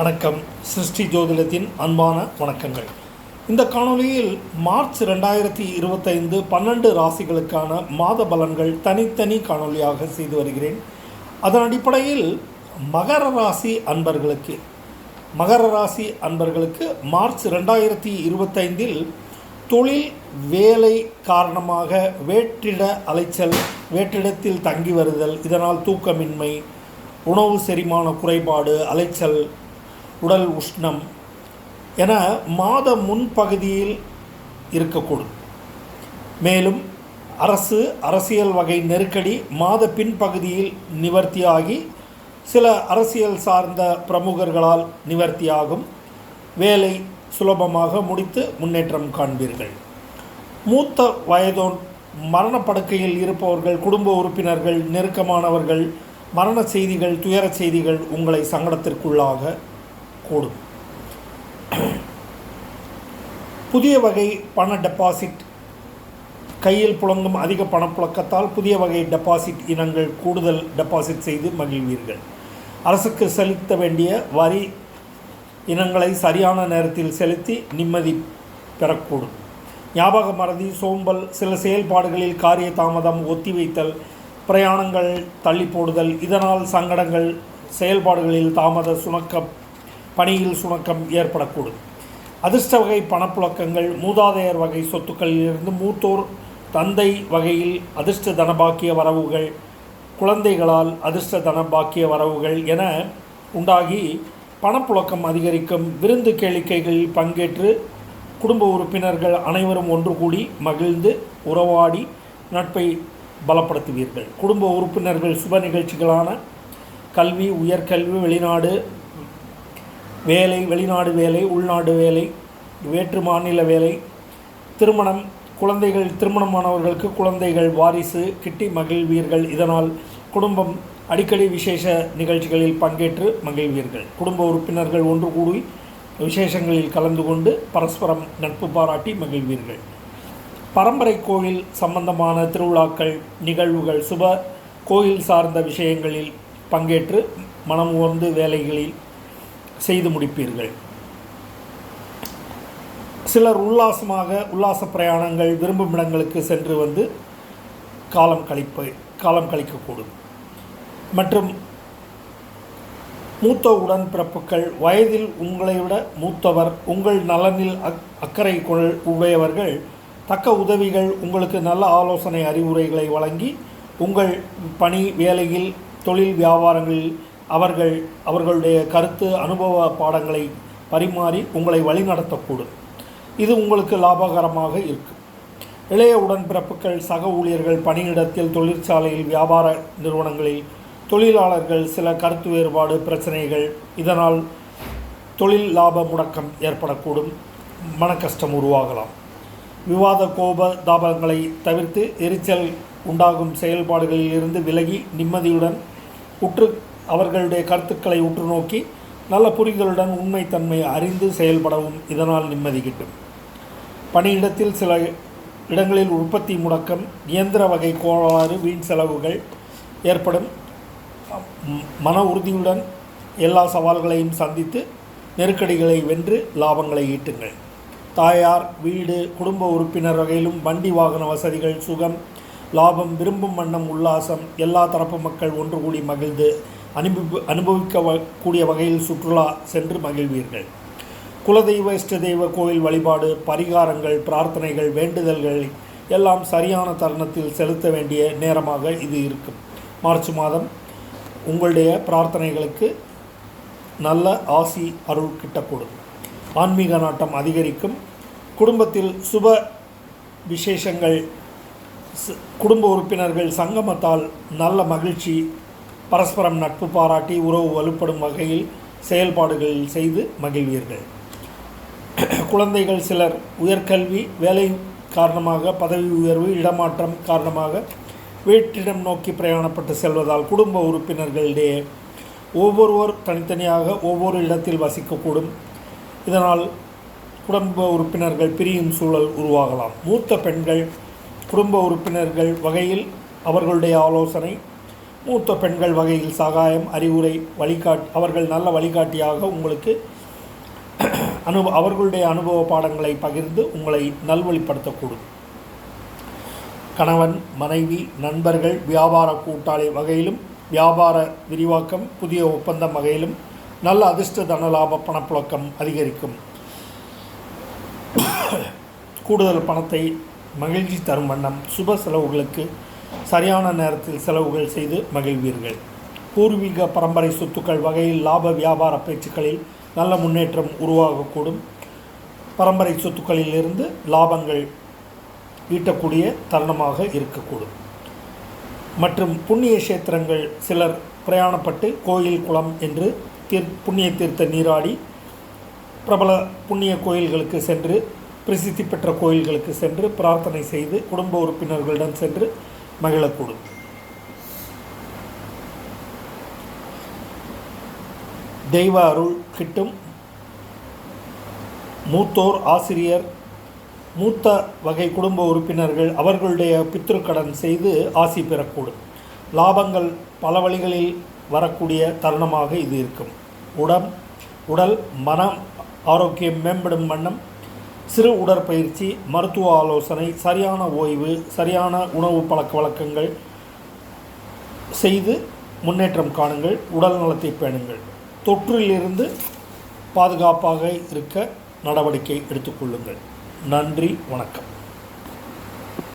வணக்கம். சிருஷ்டி ஜோதிடத்தின் அன்பான வணக்கங்கள். இந்த காணொளியில் மார்ச் ரெண்டாயிரத்தி இருபத்தைந்து பன்னெண்டு ராசிகளுக்கான மாத பலன்கள் தனித்தனி காணொளியாக செய்து வருகிறேன். அதன் அடிப்படையில் மகர ராசி அன்பர்களுக்கு மகர ராசி அன்பர்களுக்கு மார்ச் ரெண்டாயிரத்தி இருபத்தைந்தில் தொழில் வேலை காரணமாக வேற்றிட அலைச்சல் வேற்றிடத்தில் தங்கி வருதல் இதனால் தூக்கமின்மை உணவு செரிமான குறைபாடு அலைச்சல் உடல் உஷ்ணம் என மாத முன்பகுதியில் இருக்கக்கூடும். மேலும் அரசு அரசியல் வகை நெருக்கடி மாத பின்பகுதியில் நிவர்த்தியாகி சில அரசியல் சார்ந்த பிரமுகர்களால் நிவர்த்தியாகும். வேலை சுலபமாக முடித்து முன்னேற்றம் காண்பீர்கள். மூத்த வயதோன் மரணப்படுக்கையில் இருப்பவர்கள் குடும்ப உறுப்பினர்கள் நெருக்கமானவர்கள் மரண செய்திகள் துயர செய்திகள் உங்களை சங்கடத்திற்குள்ளாக கூடும். புதிய வகை பண டெபாசிட் கையில் புழங்கும் அதிக பணப்புழக்கத்தால் புதிய வகை டெபாசிட் இனங்கள் கூடுதல் டெபாசிட் செய்து மகிழ்வீர்கள். அரசுக்கு செலுத்த வேண்டிய வரி இனங்களை சரியான நேரத்தில் செலுத்தி நிம்மதி பெறக்கூடும். ஞாபக மறதி சோம்பல் சில செயல்பாடுகளில் காரிய தாமதம் ஒத்திவைத்தல் பிரயாணங்கள் தள்ளி போடுதல் இதனால் சங்கடங்கள் செயல்பாடுகளில் தாமத சுணக்கம் பணியில் சுணக்கம் ஏற்படக்கூடும். அதிர்ஷ்ட வகை பணப்புழக்கங்கள் மூதாதையர் வகை சொத்துக்களிலிருந்து மூத்தோர் தந்தை வகையில் அதிர்ஷ்ட தனபாக்கிய வரவுகள் குழந்தைகளால் அதிர்ஷ்ட தனபாக்கிய வரவுகள் என உண்டாகி பணப்புழக்கம் அதிகரிக்கும். விருந்து கேளிக்கைகளில் பங்கேற்று குடும்ப உறுப்பினர்கள் அனைவரும் ஒன்று கூடி மகிழ்ந்து உறவாடி நட்பை பலப்படுத்துவீர்கள். குடும்ப உறுப்பினர்கள் சுப நிகழ்ச்சிகளான கல்வி உயர்கல்வி வெளிநாடு வேலை வெளிநாடு வேலை உள்நாடு வேலை வேற்று மாநில வேலை திருமணம் குழந்தைகள் திருமணமானவர்களுக்கு குழந்தைகள் வாரிசு கிட்டி மகிழ்வீர்கள். இதனால் குடும்பம் அடிக்கடி விசேஷ நிகழ்ச்சிகளில் பங்கேற்று மகிழ்வீர்கள். குடும்ப உறுப்பினர்கள் ஒன்று கூடி விசேஷங்களில் கலந்து கொண்டு பரஸ்பரம் நட்பு பாராட்டி மகிழ்வீர்கள். பரம்பரை கோயில் சம்பந்தமான திருவிழாக்கள் நிகழ்வுகள் சுப கோயில் சார்ந்த விஷயங்களில் பங்கேற்று மனம் உணர்ந்து வேலைகளில் செய்து முடிப்பீர்கள். சிலர் உல்லாசமாக உல்லாச பிரயாணங்கள் விரும்பும் இடங்களுக்கு சென்று வந்து காலம் கழிப்பு காலம் கழிக்கக்கூடும். மற்றும் மூத்த உடன்பிறப்புகள் வயதில் உங்களை விட மூத்தவர் உங்கள் நலனில் அக் அக்கறை கொள் உடையவர்கள் தக்க உதவிகள் உங்களுக்கு நல்ல ஆலோசனை அறிவுரைகளை வழங்கி உங்கள் பணி வேலையில் தொழில் வியாபாரங்களில் அவர்கள் அவர்களுடைய கருத்து அனுபவ பாடங்களை பரிமாறி உங்களை வழிநடத்தக்கூடும். இது உங்களுக்கு லாபகரமாக இருக்கும். இளைய உடன்பிறப்புகள் சக ஊழியர்கள் பணியிடத்தில் தொழிற்சாலையில் வியாபார நிறுவனங்களில் தொழிலாளர்கள் சில கருத்து வேறுபாடு பிரச்சனைகள் இதனால் தொழில் லாப முடக்கம் ஏற்படக்கூடும். மன கஷ்டம் உருவாகலாம். விவாத கோப தாபங்களை தவிர்த்து எரிச்சல் உண்டாகும் செயல்பாடுகளில் இருந்து விலகி நிம்மதியுடன் உற்று அவர்களுடைய கருத்துக்களை உற்று நோக்கி நல்ல புரிதலுடன் உண்மைத்தன்மை அறிந்து செயல்படவும் இதனால் நிம்மதி கிட்டும். பணியிடத்தில் சில இடங்களில் உற்பத்தி முடக்கம் இயந்திர வகை கோளாறு வீண் செலவுகள் ஏற்படும். மன உறுதியுடன் எல்லா சவால்களையும் சந்தித்து நெருக்கடிகளை வென்று லாபங்களை ஈட்டுங்கள். தாயார் வீடு குடும்ப உறுப்பினர் வகையிலும் வண்டி வாகன வசதிகள் சுகம் லாபம் விரும்பும் வண்ணம் உல்லாசம் எல்லா தரப்பு மக்கள் ஒன்று கூடி மகிழ்ந்து அனுபவி அனுபவிக்க கூடிய வகையில் சுற்றுலா சென்று மகிழ்வீர்கள். குலதெய்வ இஷ்ட தெய்வ கோயில் வழிபாடு பரிகாரங்கள் பிரார்த்தனைகள் வேண்டுதல்கள் எல்லாம் சரியான தருணத்தில் செலுத்த வேண்டிய நேரமாக இது இருக்கும். மார்ச் மாதம் உங்களுடைய பிரார்த்தனைகளுக்கு நல்ல ஆசி அருள் கிட்டக்கூடும். ஆன்மீக நாட்டம் அதிகரிக்கும். குடும்பத்தில் சுப விசேஷங்கள் குடும்ப உறுப்பினர்கள் சங்கமத்தால் நல்ல மகிழ்ச்சி பரஸ்பரம் நட்பு பாராட்டி உறவு வலுப்படும் வகையில் செயல்பாடுகளில் செய்து மகிழ்வீர்கள். குழந்தைகள் சிலர் உயர்கல்வி வேலை காரணமாக பதவி உயர்வு இடமாற்றம் காரணமாக வீட்டிடம் நோக்கி பிரயாணப்பட்டு செல்வதால் குடும்ப உறுப்பினர்களிடையே ஒவ்வொருவர் தனித்தனியாக ஒவ்வொரு இடத்தில் வசிக்கக்கூடும். இதனால் குடும்ப உறுப்பினர்கள் பிரியும் சூழல் உருவாகலாம். மூத்த பெண்கள் குடும்ப உறுப்பினர்கள் வகையில் அவர்களுடைய ஆலோசனை மூத்த பெண்கள் வகையில் சகாயம் அறிவுரை வழிகாட் அவர்கள் நல்ல வழிகாட்டியாக உங்களுக்கு அனுப அவர்களுடைய அனுபவ பாடங்களை பகிர்ந்து உங்களை நல்வழிப்படுத்தக்கூடும். கணவன் மனைவி நண்பர்கள் வியாபார கூட்டாளி வகையிலும் வியாபார விரிவாக்கம் புதிய ஒப்பந்தம் வகையிலும் நல்ல அதிர்ஷ்ட தனலாப பணப்புழக்கம் அதிகரிக்கும். கூடுதல் பணத்தை மகிழ்ச்சி தரும் வண்ணம் சுப செலவுகளுக்கு சரியான நேரத்தில் செலவுகள் செய்து மகிழ்வீர்கள். பூர்வீக பரம்பரை சொத்துக்கள் வகையில் லாப வியாபார பேச்சுக்களில் நல்ல முன்னேற்றம் உருவாகக்கூடும். பரம்பரை சொத்துக்களிலிருந்து லாபங்கள் ஈட்டக்கூடிய தருணமாக இருக்கக்கூடும். மற்றும் புண்ணிய கஷேத்திரங்கள் சிலர் பிரயாணப்பட்டு கோயில் குளம் என்று தீர் புண்ணிய தீர்த்த நீராடி பிரபல புண்ணிய கோயில்களுக்கு சென்று பிரசித்தி பெற்ற கோயில்களுக்கு சென்று பிரார்த்தனை செய்து குடும்ப உறுப்பினர்களுடன் சென்று மகிழக்கூடும். தெய்வ அருள் கிட்டும் மூத்தோர் ஆசிரியர் மூத்த வகை குடும்ப உறுப்பினர்கள் அவர்களுடைய பித்ருக்கடன் செய்து ஆசி பெறக்கூடும். லாபங்கள் பல வழிகளில் வரக்கூடிய தருணமாக இது இருக்கும். உடம் உடல் மனம் ஆரோக்கியம் மேம்படும் வண்ணம் சிறு உடற்பயிற்சி மருத்துவ ஆலோசனை சரியான ஓய்வு சரியான உணவு பழக்க வழக்கங்கள் செய்து முன்னேற்றம் காணுங்கள் உடல் நலத்தை பேணுங்கள். தொற்றிலிருந்து பாதுகாப்பாக இருக்க நடவடிக்கை எடுத்துக்கொள்ளுங்கள் நன்றி வணக்கம்.